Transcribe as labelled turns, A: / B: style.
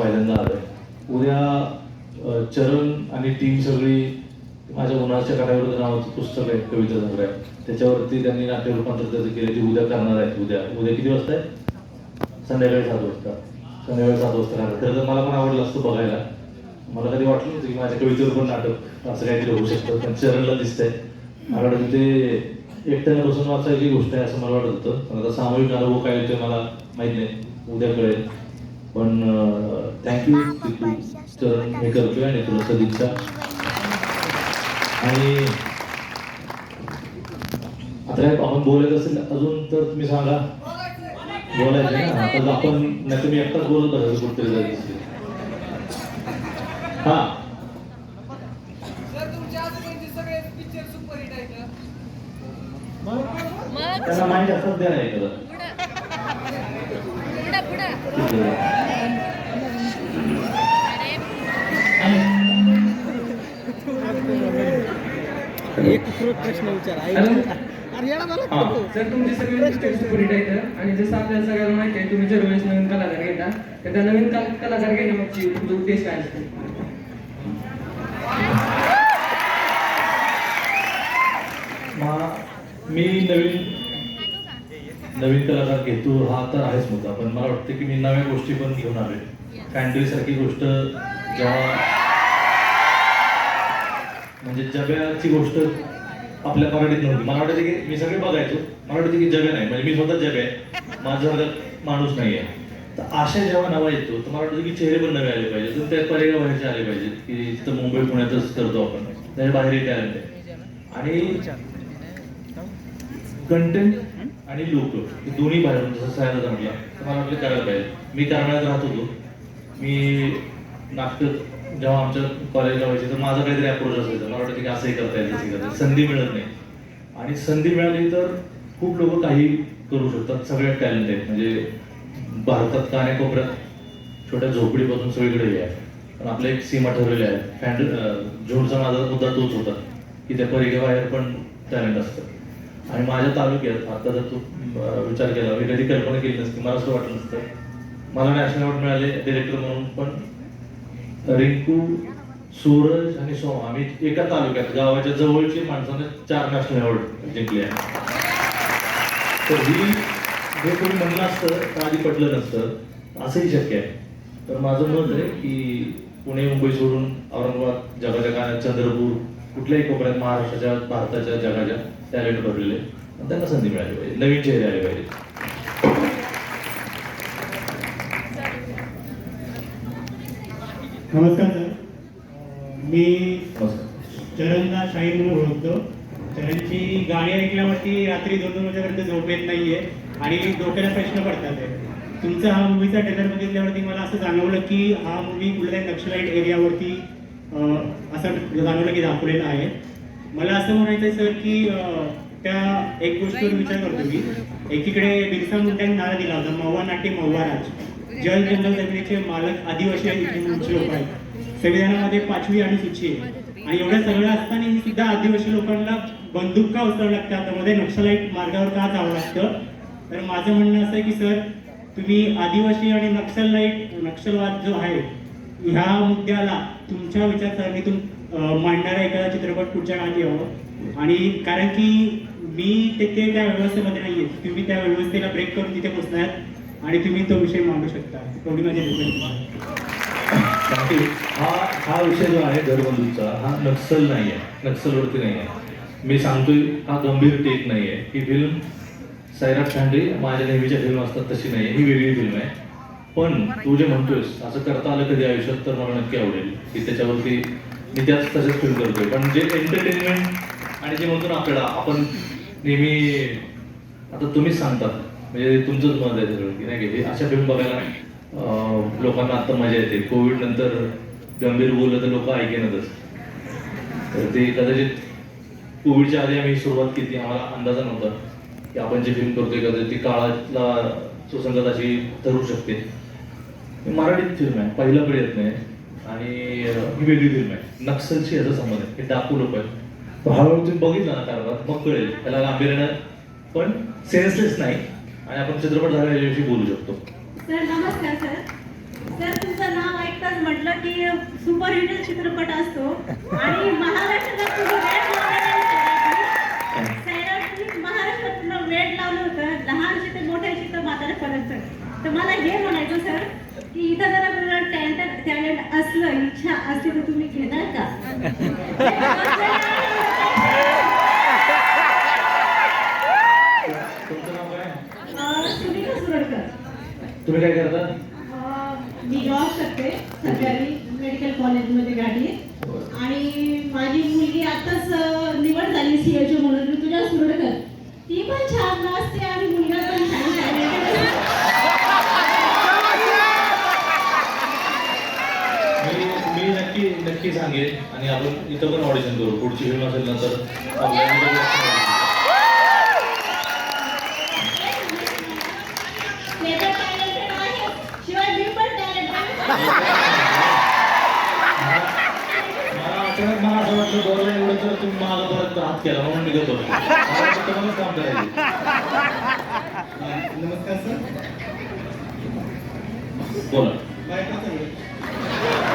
A: पहिल्यांदा आलोय. उद्या चरण आणि टीम सगळी माझ्या उन्हाच्या काठावर नावाचं पुस्तक आहे कविता संग्रह. त्याच्यावरती त्यांनी नाट्य रूपांतर त्याचं केलं ते उद्या करणार आहेत उद्या. उद्या किती वाजता आहे? संध्याकाळी सात वाजता. संध्याकाळी सात वाजता राहणार. खरं तर मला पण आवडलं असतं बघायला. मला कधी वाटलं नव्हतं की माझ्या कवितेवर पण नाटक असं काहीतरी होऊ शकतं पण चरणला दिसतंय. मला वाटतं ते एकट्याने बसून वाचायची गोष्ट आहे असं मला वाटत होतं. पण आता सामूहिक अनुभव काय होते मला माहीत नाही. उद्या कळेल. पण थँक्यू चरण हे करतोय आणि तुला सदिच्छा. आणि आता काय आपण बोलायचं असेल अजून तर तुम्ही सांगा. बोलायचं ना. आता आपण नाही तर मी एकटाच बोलत बसायचं कुठतरी जायचं हा. त्यांना माहिती असतात द्या नाही
B: एक प्रश्न विचार
A: हा.
C: सर तुमचे सगळे पिक्चर सुपरहिट आहेत आणि जसं आपल्याला सगळ्यांना माहिती आहे तुम्ही दरवेळेस नवीन कलाकार घेता तर त्या नवीन कला- कलाकार घेण्यामागची तुमचा उद्देश काय असतो?
A: मा- मी नवीन नवीन कलाकार घेतो हा तर आहेच मुद्दा. पण मला वाटतं की मी नव्या गोष्टी पण घेऊन आले कॅन्ड्री सारखी गोष्ट जेव्हा म्हणजे जब्याची गोष्ट आपल्या मराठीत नव्हती. मला वाटायचं की मी सगळे बघायचो. मला वाटायचं की जब्या नाही. म्हणजे मी स्वतः जग आहे. माझा माणूस नाही आहे. तर अशा जेव्हा नवा येतो तर मला वाटतं की चेहरे पण नवे आले पाहिजे तर त्या पर्याय बाहेरचे आले पाहिजेत की तिथं मुंबई पुण्यातच करतो आपण. त्याच्या बाहेर येते आले आणि कंटेंट आणि लोक दोन्ही बाहेरून जसं सायला म्हटलं तर मला वाटलं करायला पाहिजे. मी करण्यात राहत होतो. मी नाटक जेव्हा आमच्या कॉलेजला व्हायचे तर माझा काहीतरी अप्रोच असायचा. मला वाटतं की असंही करता येईल तसंही करता संधी मिळत नाही. आणि संधी मिळाली तर खूप लोक काही करू शकतात. सगळ्यात टॅलेंट आहेत. म्हणजे भारतात कानेकोपऱ्यात छोट्या झोपडीपासून सगळीकडे हे आहे. पण आपल्या एक सीमा ठरवली आहेत. फॅन्ड झोडचा माझा मुद्दा तोच होता की त्या परिघाबाहेर पण टॅलेंट असतं. आणि माझ्या तालुक्यात आता जर तू विचार केला मी कधी कल्पना केली नसती मला असं वाटलं नसतं. मला नॅशनल अवॉर्ड मिळाले डिरेक्टर म्हणून पण रिंकू सूरज आणि सोम आम्ही एका तालुक्यात गावाच्या जवळची माणसाने चार नॅशनल अवॉर्ड जिंकले आहे. तर ही जे कोणी म्हणलं असतं तर आधी पटलं नसतं. असंही शक्य आहे. तर माझं मत आहे की पुणे मुंबई सोडून औरंगाबाद जगाच्या चंद्रपूर कुठल्याही कोपऱ्यात महाराष्ट्राच्या भारताच्या जगाच्या टॅलेंट भरलेले. त्यांना संधी मिळाली पाहिजे. नवीन चेहरे आले पाहिजे.
D: नमस्कार सर. मी चरणला शाहीर म्हणून ओळखतो. चरणची गाणी ऐकल्यावरती रात्री दोन दोन वाजेपर्यंत झोप येत नाहीये आणि डोक्याला प्रश्न पडतात. तुमचा हा मूवीचा ट्रेलर बघितल्यावरती मला असं जाणवलं की हा मूवी कुठल्या नक्षलाईट एरियावरती असं जाणवलं की दाखवलेला आहे. मला असं म्हणायचं आहे सर की त्या एक गोष्टीवर विचार करतो मी. एकीकडे बिरसा मुंड्यांनी नारा दिला होता मव्वा नाट्य मव्वा राज. जल जंगल जमिनीचे मालक आदिवासी आणि लोक आहेत. संविधानामध्ये पाचवी आणि सूची आहे. आणि एवढं सगळं असताना ही सुद्धा आदिवासी लोकांना बंदूक का उचलावं लागतं? हातामध्ये नक्षलाईट मार्गावर का जावं लागतं? तर माझं म्हणणं असं आहे की सर तुम्ही आदिवासी आणि नक्षलाईट नक्षलवाद जो आहे ह्या मुद्द्याला तुमच्या विचारसरणीतून मांडणारा एखादा चित्रपट पुढच्या काळात यावं. आणि कारण की मी तिथे त्या व्यवस्थेमध्ये नाही आहे तुम्ही त्या व्यवस्थेला ब्रेक करून तिथे पोहोचणार आणि तुम्ही तो विषय मांडू शकता. एवढी माझी रिक्वेस्ट आहे.
A: हा हा विषय जो आहे घरबंधूचा हा नक्सल नाही आहे नक्सलवरती नाही आहे मी सांगतोय हा गंभीर टेक नाही आहे ही फिल्म सैराट खांडे माझ्या नेहमीच्या फिल्म असतात तशी नाही आहे ही वेगळी फिल्म आहे. पण तू जे म्हणतोयस असं करता आलं कधी आयुष्यात तर मला नक्की आवडेल. की त्याच्यावरती मी त्याच तसेच फिल्म करतोय पण जे एंटरटेनमेंट आणि जे म्हणतो ना आपल्याला आपण नेहमी आता तुम्हीच सांगतात म्हणजे तुमचंच मत आहे सगळं की नाही की? अशा फिल्म बघायला लोकांना आता मजा येते. कोविड नंतर गंभीर बोललं तर लोक ऐकेनच तर ते कदाचित कोविडच्या आधी आम्ही सुरुवात केली आम्हाला अंदाजा नव्हता की आपण जे फिल्म करतोय कदाचित ती काळातला सुसंगत अशी ठरू शकते. मराठीत फिल्म आहे पहिला येत नाही. आणि ही वेगळी फिल्म आहे नक्सलशी याचा संबंध आहे. हे डाकू लोक आहेत तो हळूहळू तुम्ही बघितला ना कारभार मग कळेल. त्याला गांभीर्यानं पण सेन्सलेस नाही. आणि आपण चित्रपट झाला याच्याविषयी बोलू शकतो.
E: सर नमस्कार सर. सर तुमचं नाव ऐकताच म्हटलं की सुपरहिट चित्रपट असतो. आणि महाराष्ट्राला वेळ महाराष्ट्रात वेळ लावलं होतं. लहानशी ते मोठ्याशी तर म्हाताऱ्यापर्यंत तर मला हे म्हणायचं सर की इथं जरा टॅलेंट टॅलेंट असलं इच्छा असली तर तुम्ही घेणार का? सुनीता सुरडकर?
A: तुम्ही काय करता?
E: मी जॉब करते सरकारी मेडिकल कॉलेजमध्ये गाडी आणि माझी मुलगी आताच निवड झाली सी एच म्हणून. ऋतुजा सुरडकर. ती पण छान नाचते आणि मुलगा पण छान आहे.
A: मी मी नक्की सांगेन आणि आपण इथं पण ऑडिशन करू. पुढची फिल्म असेल नंतर
E: तर
A: एवढं तर तुम्ही माझा परत हात केला म्हणून काम करायचं
D: नमस्कार सर.
A: बोला.
D: सगळे.